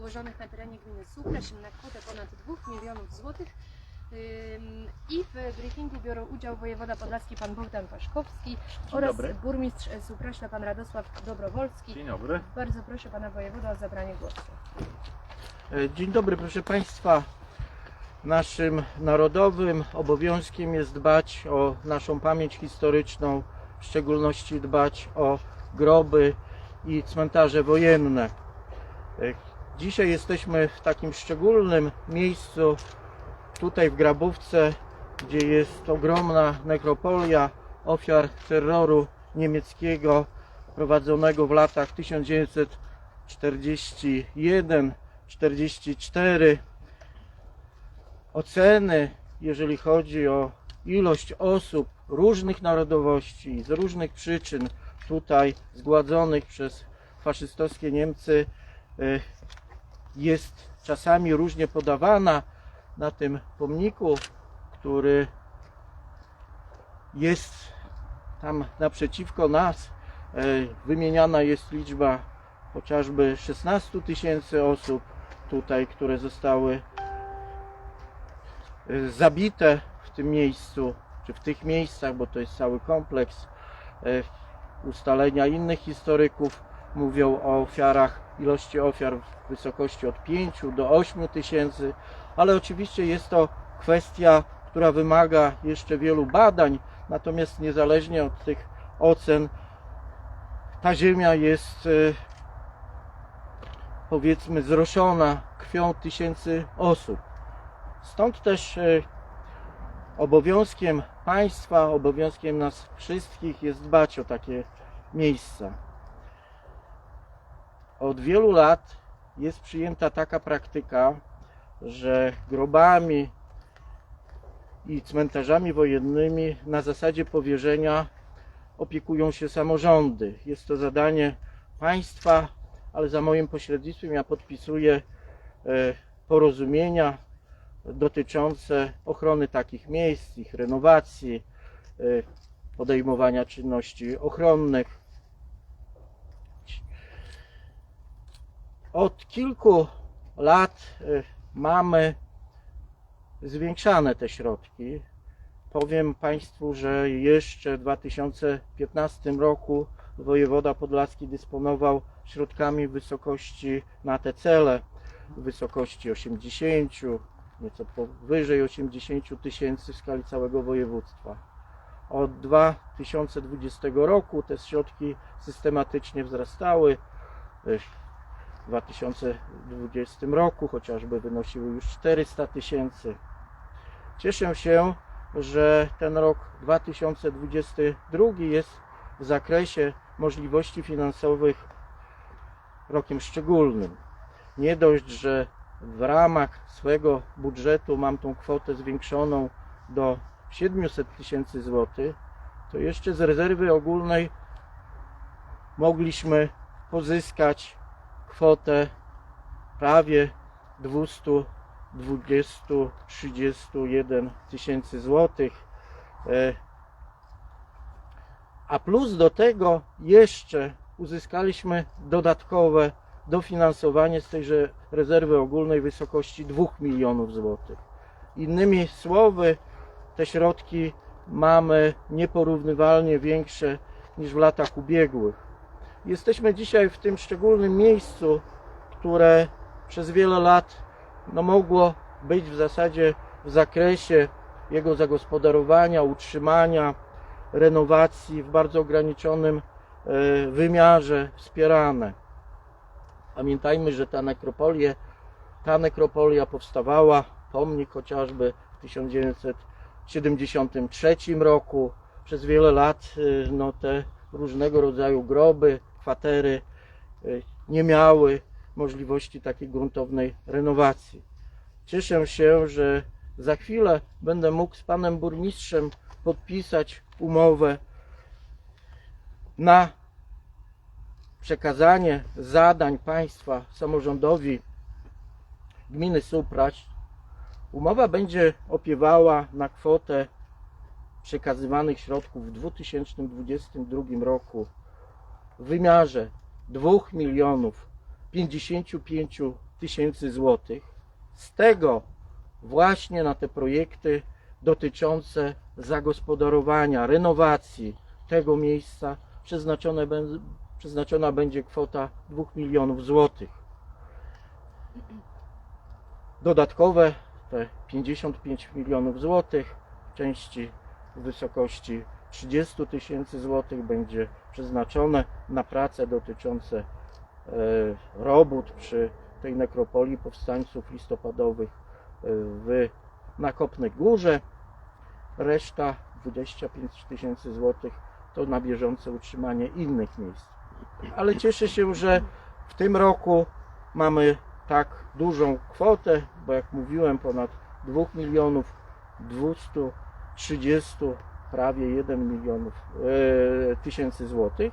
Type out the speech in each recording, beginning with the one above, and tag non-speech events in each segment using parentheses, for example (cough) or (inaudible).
położonych na terenie gminy Supraś na kwotę ponad 2 milionów złotych. I w briefingu biorą udział wojewoda podlaski pan Bogdan Paszkowski oraz dobry. burmistrz Supraśla pan Radosław Dobrowolski. Dzień dobry. Bardzo proszę pana wojewoda o zabranie głosu. E, Dzień dobry, proszę Państwa. Naszym narodowym obowiązkiem jest dbać o naszą pamięć historyczną, w szczególności dbać o groby i cmentarze wojenne. E, Dzisiaj jesteśmy w takim szczególnym miejscu, tutaj w Grabówce, gdzie jest ogromna nekropolia ofiar terroru niemieckiego prowadzonego w latach 1941 44 oceny, jeżeli chodzi o ilość osób różnych narodowości, z różnych przyczyn tutaj zgładzonych przez faszystowskie Niemcy y, jest czasami różnie podawana na tym pomniku, który jest tam naprzeciwko nas. y, Wymieniana jest liczba chociażby 16 tysięcy osób tutaj, które zostały y, zabite w tym miejscu, czy w tych miejscach, bo to jest cały kompleks. Y, Ustalenia innych historyków mówią o ofiarach, ilości ofiar w wysokości od 5 do 8 tysięcy, ale oczywiście jest to kwestia, która wymaga jeszcze wielu badań, natomiast niezależnie od tych ocen, ta ziemia jest y, powiedzmy zroszona krwią tysięcy osób. Stąd też e, obowiązkiem państwa, obowiązkiem nas wszystkich jest dbać o takie miejsca. Od wielu lat jest przyjęta taka praktyka, że grobami i cmentarzami wojennymi na zasadzie powierzenia opiekują się samorządy. Jest to zadanie państwa, ale za moim pośrednictwem ja podpisuję e, porozumienia dotyczące ochrony takich miejsc, ich renowacji, e, podejmowania czynności ochronnych. Od kilku lat e, mamy zwiększane te środki. Powiem Państwu, że jeszcze w 2015 roku wojewoda podlaski dysponował środkami w wysokości na te cele w wysokości 80, nieco powyżej 80 tysięcy w skali całego województwa. Od 2020 roku te środki systematycznie wzrastały. W 2020 roku chociażby wynosiły już 400 tysięcy. Cieszę się, że ten rok 2022 jest w zakresie możliwości finansowych rokiem szczególnym. Nie dość, że w ramach swego budżetu mam tą kwotę zwiększoną do 700 tysięcy złotych, to jeszcze z rezerwy ogólnej mogliśmy pozyskać kwotę prawie 220-31 tysięcy złotych. E, A plus do tego jeszcze uzyskaliśmy dodatkowe dofinansowanie z tejże rezerwy ogólnej wysokości 2 milionów złotych. Innymi słowy, te środki mamy nieporównywalnie większe niż w latach ubiegłych. Jesteśmy dzisiaj w tym szczególnym miejscu, które przez wiele lat no, mogło być w zasadzie w zakresie jego zagospodarowania, utrzymania, renowacji w bardzo ograniczonym e, wymiarze wspierane. Pamiętajmy, że ta nekropolia, ta nekropolia powstawała, pomnik chociażby w 1973 roku. Przez wiele lat y, no, te różnego rodzaju groby, kwatery y, nie miały możliwości takiej gruntownej renowacji. Cieszę się, że za chwilę będę mógł z panem burmistrzem podpisać umowę na przekazanie zadań państwa samorządowi gminy Supraś. Umowa będzie opiewała na kwotę przekazywanych środków w 2022 roku w wymiarze 2 milionów 55 tysięcy złotych. Z tego właśnie na te projekty dotyczące zagospodarowania, renowacji tego miejsca przeznaczone, przeznaczona będzie kwota 2 milionów złotych. Dodatkowe te 55 milionów złotych w części w wysokości 30 tysięcy złotych będzie przeznaczone na prace dotyczące e, robót przy tej nekropolii powstańców listopadowych e, w Nakopnej Górze. Reszta 25 tysięcy złotych to na bieżące utrzymanie innych miejsc. Ale cieszę się, że w tym roku mamy tak dużą kwotę, bo jak mówiłem ponad 2 milionów 230 prawie 1 milionów e, tysięcy złotych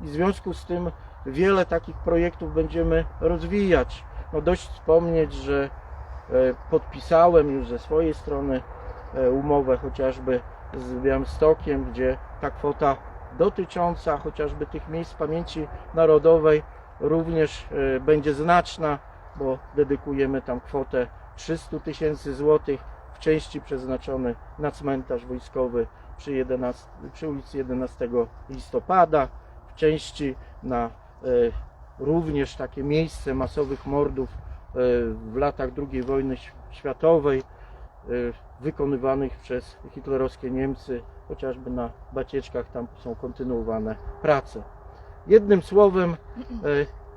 i w związku z tym wiele takich projektów będziemy rozwijać. No dość wspomnieć, że e, podpisałem już ze swojej strony e, umowę chociażby z Białymstokiem, gdzie ta kwota dotycząca chociażby tych miejsc pamięci narodowej również będzie znaczna, bo dedykujemy tam kwotę 300 tysięcy złotych w części przeznaczony na cmentarz wojskowy przy, 11, przy ulicy 11 listopada, w części na e, również takie miejsce masowych mordów e, w latach II wojny światowej e, wykonywanych przez hitlerowskie Niemcy, chociażby na Bacieczkach tam są kontynuowane prace. Jednym słowem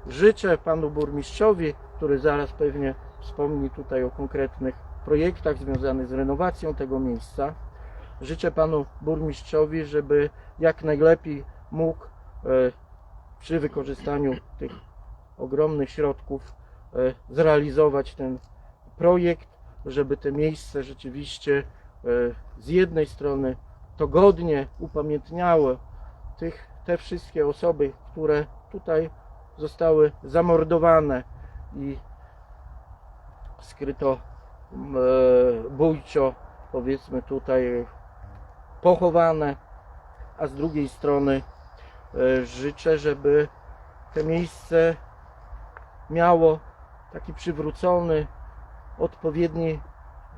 życzę panu burmistrzowi, który zaraz pewnie wspomni tutaj o konkretnych projektach związanych z renowacją tego miejsca. Życzę panu burmistrzowi, żeby jak najlepiej mógł e, przy wykorzystaniu tych ogromnych środków e, zrealizować ten projekt, żeby te miejsce rzeczywiście e, z jednej strony to godnie upamiętniało tych, te wszystkie osoby, które tutaj zostały zamordowane i skryto bójczo, powiedzmy tutaj pochowane, a z drugiej strony e, życzę, żeby to miejsce miało taki przywrócony, odpowiedni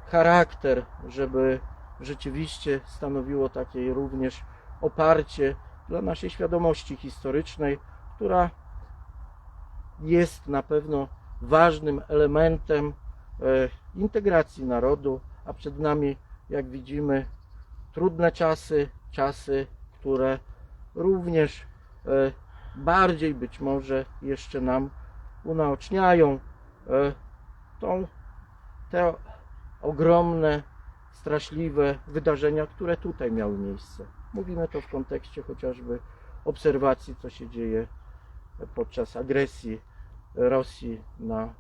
charakter, żeby rzeczywiście stanowiło takie również oparcie dla naszej świadomości historycznej, która jest na pewno ważnym elementem e, integracji narodu, a przed nami, jak widzimy, trudne czasy, czasy, które również e, bardziej być może jeszcze nam unaoczniają e, tą, te ogromne, straszliwe wydarzenia, które tutaj miały miejsce. Mówimy to w kontekście chociażby obserwacji, co się dzieje podczas agresji Rosji na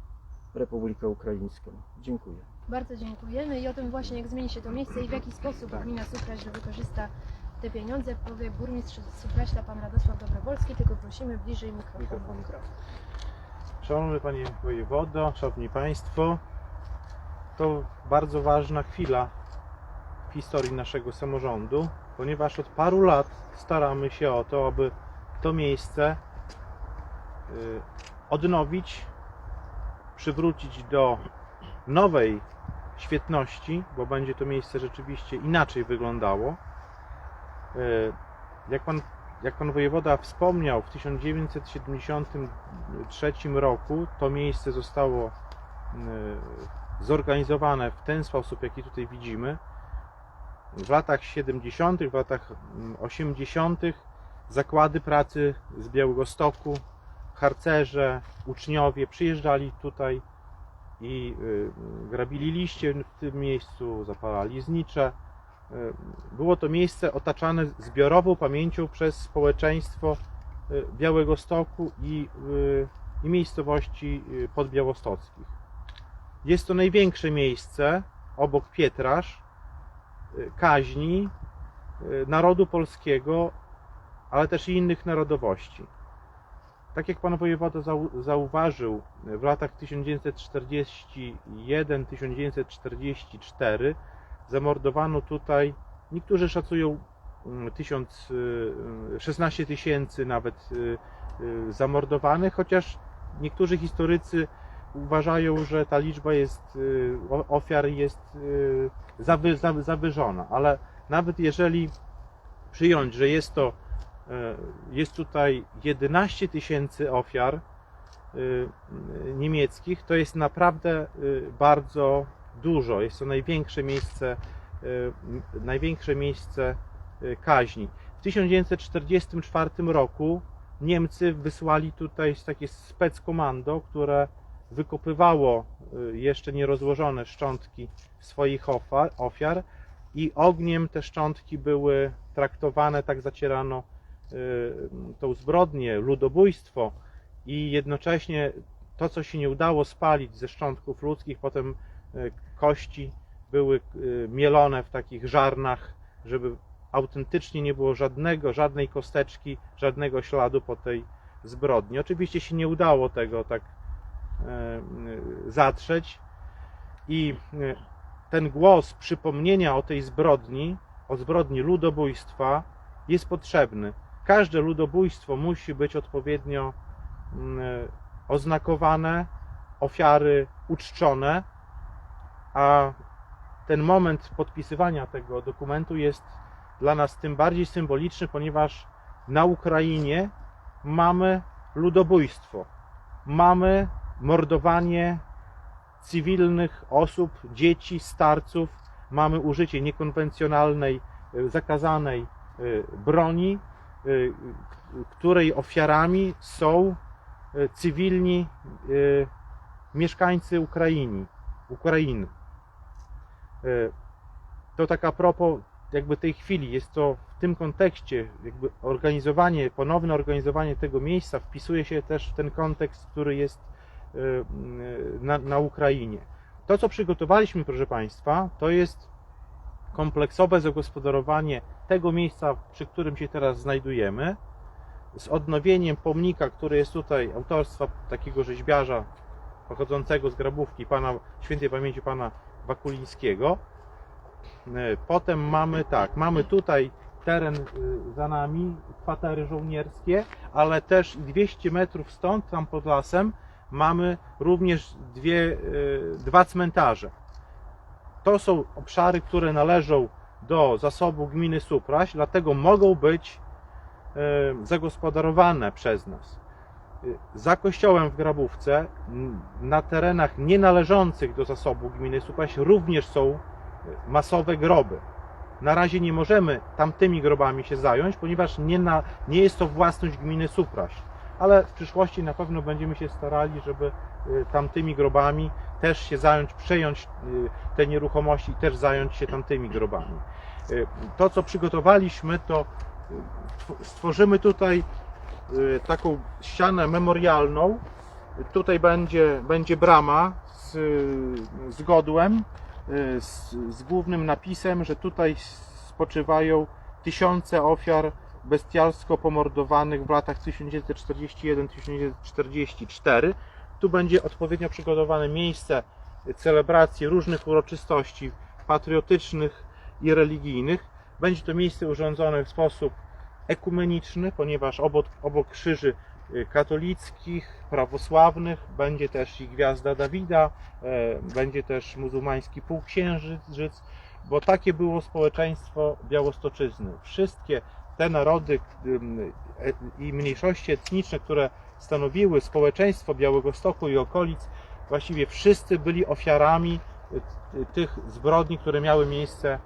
Republikę Ukraińską. Dziękuję. Bardzo dziękujemy i o tym właśnie, jak zmieni się to miejsce i w jaki sposób Tak. gmina Supraśl wykorzysta te pieniądze, powie burmistrz Supraśla, pan Radosław Dobrowolski, tylko prosimy bliżej mikrofonu. Szanowny Panie Wojewodo, Szanowni Państwo, to bardzo ważna chwila w historii naszego samorządu, ponieważ od paru lat staramy się o to, aby to miejsce y, odnowić, przywrócić do nowej świetności, bo będzie to miejsce rzeczywiście inaczej wyglądało. Y, Jak pan jak pan wojewoda wspomniał, w 1973 roku to miejsce zostało e, zorganizowane w ten sposób, jaki tutaj widzimy. W latach 70., w latach mm, 80. zakłady pracy z Białegostoku, harcerze, uczniowie przyjeżdżali tutaj i y, grabili liście w tym miejscu, zapalali znicze. Y, Było to miejsce otaczane zbiorową pamięcią przez społeczeństwo y, Białegostoku i, y, i miejscowości podbiałostockich. Jest to największe miejsce obok Pietrasz, y, kaźni narodu polskiego, ale też i innych narodowości. Tak jak pan wojewoda zau- zauważył, w latach 1941-1944 zamordowano tutaj, niektórzy szacują mm, 1000, y, y, 16 tysięcy nawet y, zamordowanych, chociaż niektórzy historycy uważają, że ta liczba jest, ofiar jest zawy, zawy, zawyżona, ale nawet jeżeli przyjąć, że jest to, jest tutaj 11 tysięcy ofiar y, niemieckich, to jest naprawdę y, bardzo dużo. Jest to największe miejsce, największe miejsce kaźni. W 1944 roku Niemcy wysłali tutaj takie speckomando, które wykopywało jeszcze nierozłożone szczątki swoich ofiar i ogniem te szczątki były traktowane, tak zacierano tą zbrodnię, ludobójstwo i jednocześnie to, co się nie udało spalić ze szczątków ludzkich, potem y, kości były y, mielone w takich żarnach, żeby autentycznie nie było żadnego, żadnej kosteczki, żadnego śladu po tej zbrodni. Oczywiście się nie udało tego tak y, zatrzeć i y, ten głos przypomnienia o tej zbrodni, o zbrodni ludobójstwa jest potrzebny. Każde ludobójstwo musi być odpowiednio mm, oznakowane, ofiary uczczone, a ten moment podpisywania tego dokumentu jest dla nas tym bardziej symboliczny, ponieważ na Ukrainie mamy ludobójstwo, mamy mordowanie cywilnych osób, dzieci, starców, mamy użycie niekonwencjonalnej, e, zakazanej e, broni, której ofiarami są e, cywilni e, mieszkańcy Ukrainy. Ukrainy. To tak a propos jakby tej chwili, jest to w tym kontekście, jakby organizowanie, ponowne organizowanie tego miejsca wpisuje się też w ten kontekst, który jest na, na Ukrainie. To, co przygotowaliśmy, proszę Państwa, to jest kompleksowe zagospodarowanie tego miejsca, przy którym się teraz znajdujemy, z odnowieniem pomnika, który jest tutaj autorstwa takiego rzeźbiarza pochodzącego z grabówki pana, świętej pamięci pana Wakulińskiego. E, Potem mamy tak, mamy tutaj teren y, za nami, kwatery żołnierskie, ale też 200 metrów stąd, tam pod lasem, mamy również dwie, y, dwa cmentarze. To są obszary, które należą do zasobu gminy Supraś, dlatego mogą być y, zagospodarowane przez nas. Y, Za kościołem w Grabówce, na terenach nie należących do zasobu gminy Supraś, również są y, masowe groby. Na razie nie możemy tamtymi grobami się zająć, ponieważ nie, na, nie jest to własność gminy Supraś. Ale w przyszłości na pewno będziemy się starali, żeby y, tamtymi grobami też się zająć, przejąć y, te nieruchomości i też zająć się tamtymi grobami. Y, To, co przygotowaliśmy, to tw- stworzymy tutaj taką ścianę memorialną. Tutaj będzie, będzie brama z, z godłem, z, z głównym napisem, że tutaj spoczywają tysiące ofiar bestialsko pomordowanych w latach 1941-1944. Tu będzie odpowiednio przygotowane miejsce celebracji różnych uroczystości patriotycznych i religijnych. Będzie to miejsce urządzone w sposób ekumeniczny, ponieważ obok, obok krzyży y, katolickich, prawosławnych będzie też i gwiazda Dawida, e, będzie też muzułmański półksiężyc, bo takie było społeczeństwo Białostoczyzny. Wszystkie te narody e- i mniejszości etniczne, które stanowiły społeczeństwo Białegostoku i okolic, właściwie wszyscy byli ofiarami y, y, tych zbrodni, które miały miejsce e,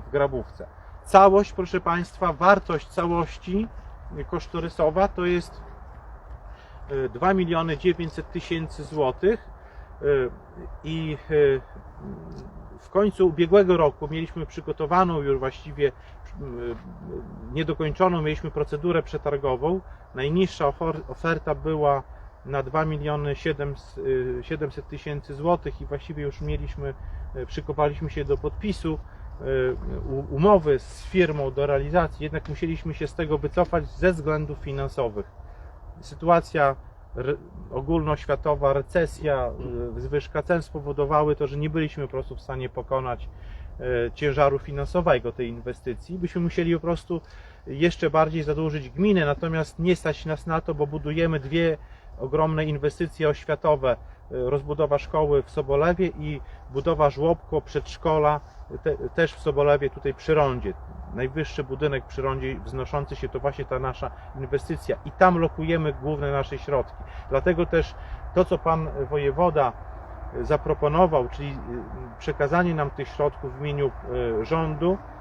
w Grabówce. Całość, proszę Państwa, wartość całości y, kosztorysowa to jest y, 2 miliony 900 tysięcy złotych i w końcu ubiegłego roku mieliśmy przygotowaną już właściwie y, niedokończoną, mieliśmy procedurę przetargową. Najniższa ofer- oferta była na 2 miliony 700 tysięcy złotych i właściwie już mieliśmy, y, przykopaliśmy się do podpisu y, umowy z firmą do realizacji, jednak musieliśmy się z tego wycofać ze względów finansowych. Sytuacja ogólnoświatowa, recesja, y, zwyżka cen spowodowały to, że nie byliśmy po prostu w stanie pokonać y, ciężaru finansowego tej inwestycji. Byśmy musieli po prostu jeszcze bardziej zadłużyć gminę, natomiast nie stać nas na to, bo budujemy dwie ogromne inwestycje oświatowe, rozbudowa szkoły w Sobolewie i budowa żłobko, przedszkola te, też w Sobolewie, tutaj przy rondzie. Najwyższy budynek przy rondzie wznoszący się to właśnie ta nasza inwestycja i tam lokujemy główne nasze środki. Dlatego też to, co Pan Wojewoda zaproponował, czyli y, przekazanie nam tych środków w imieniu y, rządu y,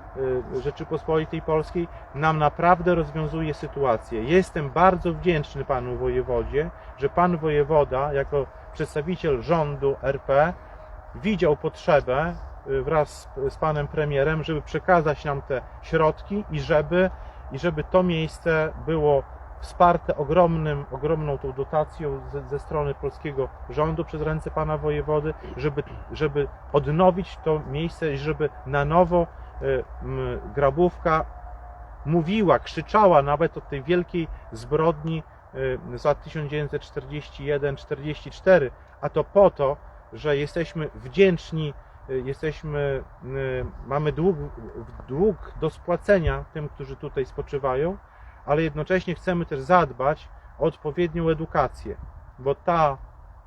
Rzeczypospolitej Polskiej, nam naprawdę rozwiązuje sytuację. Jestem bardzo wdzięczny Panu Wojewodzie, że Pan Wojewoda, jako przedstawiciel rządu RP, widział potrzebę y, wraz z Panem Premierem, żeby przekazać nam te środki i żeby, i żeby to miejsce było wsparte ogromnym, ogromną tą dotacją ze, ze strony polskiego rządu przez ręce pana wojewody, żeby, żeby odnowić to miejsce żeby na nowo y, m, grabówka mówiła, krzyczała nawet o tej wielkiej zbrodni y, z lat 1941-44, a to po to, że jesteśmy wdzięczni, y, jesteśmy, y, mamy dług, dług do spłacenia tym, którzy tutaj spoczywają, ale jednocześnie chcemy też zadbać o odpowiednią edukację, bo ta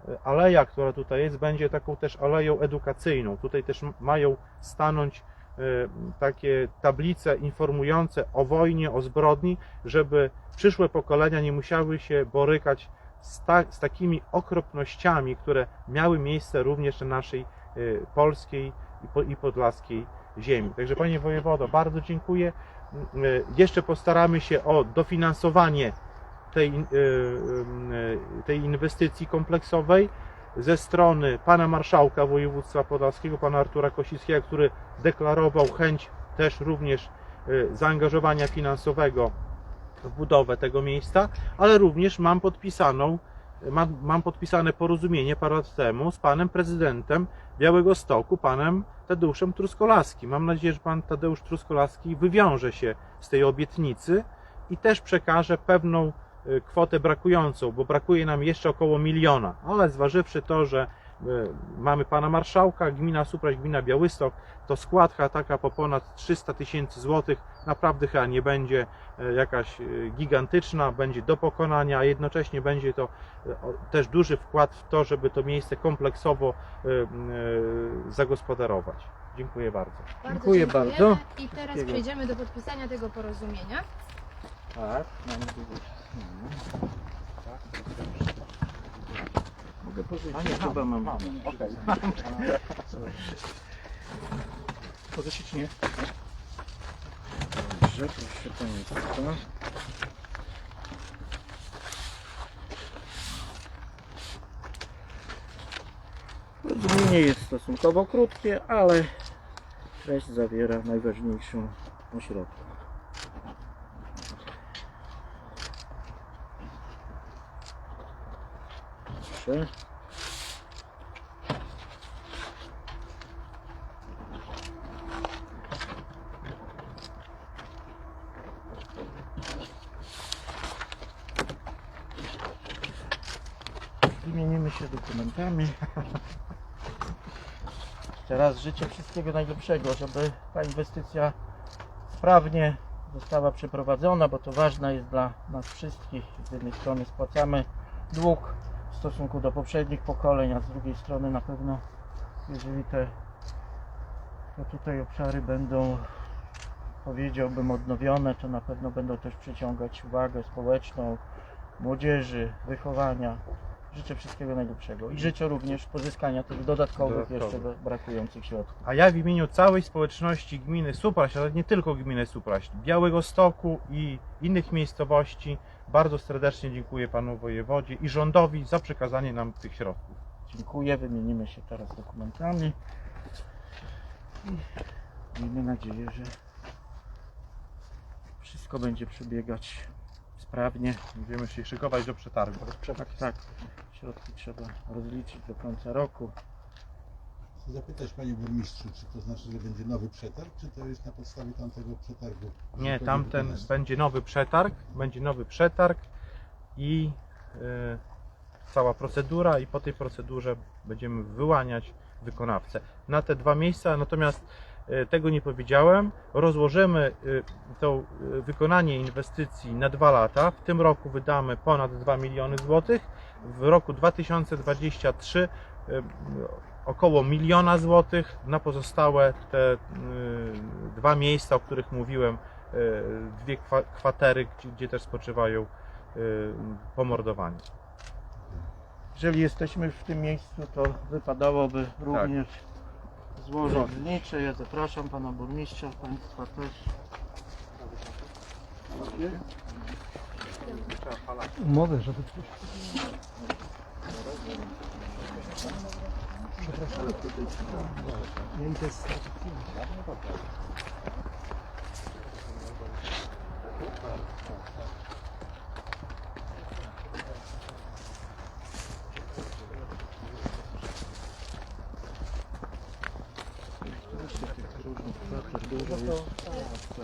y, aleja, która tutaj jest, będzie taką też aleją edukacyjną. Tutaj też mają stanąć y, takie tablice informujące o wojnie, o zbrodni, żeby przyszłe pokolenia nie musiały się borykać z, ta, z takimi okropnościami, które miały miejsce również na naszej y, polskiej i, po, i podlaskiej ziemi. Także Panie Wojewodo, bardzo dziękuję. Y, Jeszcze postaramy się o dofinansowanie tej, y, y, tej inwestycji kompleksowej ze strony Pana Marszałka Województwa Podlaskiego, Pana Artura Kosickiego, który deklarował chęć też również zaangażowania finansowego w budowę tego miejsca, ale również mam podpisaną, mam, mam podpisane porozumienie parę lat temu z panem prezydentem Białego Stoku, panem Tadeuszem Truskolaskim. Mam nadzieję, że pan Tadeusz Truskolaski wywiąże się z tej obietnicy i też przekaże pewną y, kwotę brakującą, bo brakuje nam jeszcze około miliona, ale zważywszy to, że mamy pana marszałka, gmina Supraś, gmina Białystok, to składka taka po ponad 300 tysięcy złotych naprawdę chyba nie będzie e, jakaś e, gigantyczna, będzie do pokonania, a jednocześnie będzie to e, też duży wkład w to, żeby to miejsce kompleksowo e, e, zagospodarować. Dziękuję bardzo. Bardzo Dziękuję bardzo. I teraz przejdziemy do podpisania tego porozumienia. Tak, mamy długość. Mogę pożyczyć? A nie, chyba mam. mam. Okej. (laughs) Pożyczyć nie? Dobrze, proszę Państwa. Porozumienie jest stosunkowo krótkie, ale treść zawiera najważniejszą o środku. Proszę. Wymienimy się dokumentami. Jeszcze raz życzę wszystkiego najlepszego, żeby ta inwestycja sprawnie została przeprowadzona, bo to ważne jest dla nas wszystkich. Z jednej strony spłacamy dług w stosunku do poprzednich pokoleń, a z drugiej strony na pewno jeżeli te, te tutaj obszary będą powiedziałbym odnowione, to na pewno będą też przyciągać uwagę społeczną, młodzieży, wychowania. Życzę wszystkiego najlepszego i życzę również pozyskania tych dodatkowych Dodatkowych. jeszcze brakujących środków. A ja w imieniu całej społeczności gminy Supraś, ale nie tylko gminy Supraś, Białego Stoku i innych miejscowości bardzo serdecznie dziękuję panu wojewodzie i rządowi za przekazanie nam tych środków. Dziękuję, wymienimy się teraz dokumentami i miejmy nadzieję, że wszystko będzie przebiegać sprawnie. Będziemy się szykować do przetargu. Tak, tak. Środki trzeba rozliczyć do końca roku. Chcę zapytać Panie Burmistrzu, czy to znaczy, że będzie nowy przetarg, czy to jest na podstawie tamtego przetargu? Nie, tamten wykonany? będzie nowy przetarg, będzie nowy przetarg i e, cała procedura i po tej procedurze będziemy wyłaniać wykonawcę. Na te dwa miejsca, natomiast tego nie powiedziałem, rozłożymy e, to e, wykonanie inwestycji na dwa lata. W tym roku wydamy ponad 2 miliony złotych, w roku 2023 y, około miliona złotych. Na pozostałe te dwa miejsca, o których mówiłem, dwie kwa- kwatery, gdzie, też spoczywają pomordowani. Jeżeli jesteśmy w tym miejscu, to wypadałoby również złożyć znicze. Ja zapraszam pana burmistrza, państwa też. umowę, żeby Nie idę z Oczywiście tych różnych kwater dużo jest